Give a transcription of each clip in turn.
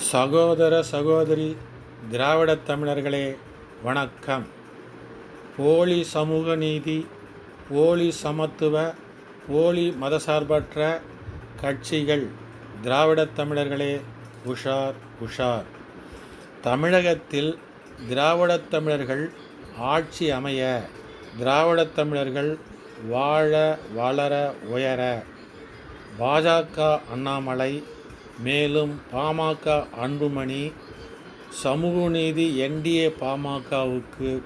சகோதர சகோதரி திராவிடத் தமிழர்களே வணக்கம். போலி சமூக நீதி போலி சமத்துவ போலி மதசார்பற்ற கட்சிகள் திராவிடத் தமிழர்களே உஷார் உஷார். தமிழகத்தில் திராவிட தமிழர்கள் ஆட்சி அமைய திராவிடத் தமிழர்கள் வாழ வளர உயர பாஜக அண்ணாமலை மேலும் பாமக அன்புமணி சமூக நீதி என்டிஏ பாமகவுக்கு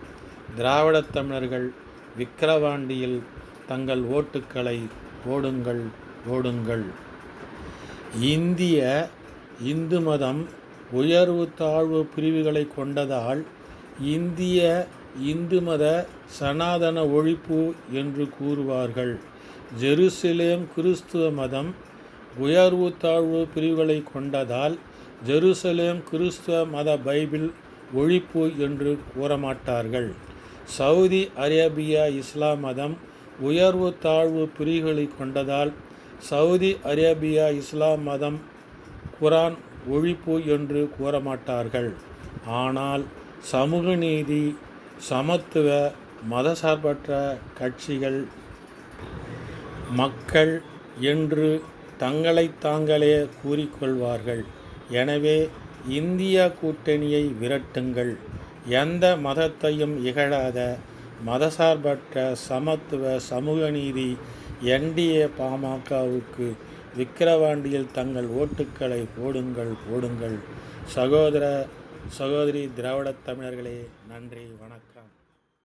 திராவிடத் தமிழர்கள் விக்கிரவாண்டியில் தங்கள் ஓட்டுக்களை ஓடுங்கள் ஓடுங்கள் இந்திய இந்து மதம் உயர்வு தாழ்வு பிரிவுகளை கொண்டதால் இந்திய இந்து மத சனாதன ஒழிப்பு என்று கூறுவார்கள். ஜெருசலேம் கிறிஸ்துவ மதம் உயர்வு தாழ்வு பிரிவுகளை கொண்டதால் ஜெருசலேம் கிறிஸ்துவ மத பைபிள் ஒழிப்பு என்று கூறமாட்டார்கள். சவுதி அரேபியா இஸ்லாம் மதம் உயர்வு தாழ்வு பிரிவுகளை கொண்டதால் சவுதி அரேபியா இஸ்லாம் மதம் குரான் ஒழிப்பு என்று கூறமாட்டார்கள். ஆனால் சமூக நீதி சமத்துவ மதசார்பற்ற கட்சிகள் மக்கள் என்று தங்களை தாங்களே கூறிக்கொள்வார்கள். எனவே இந்திய கூட்டணியை விரட்டுங்கள். எந்த மதத்தையும் இகழாத மதசார்பற்ற சமத்துவ சமூக நீதி என்டிஏ பாமகவுக்கு விக்கிரவாண்டியில் தங்கள் ஓட்டுக்களை போடுங்கள் போடுங்கள். சகோதர சகோதரி திராவிடத் தமிழர்களே நன்றி வணக்கம்.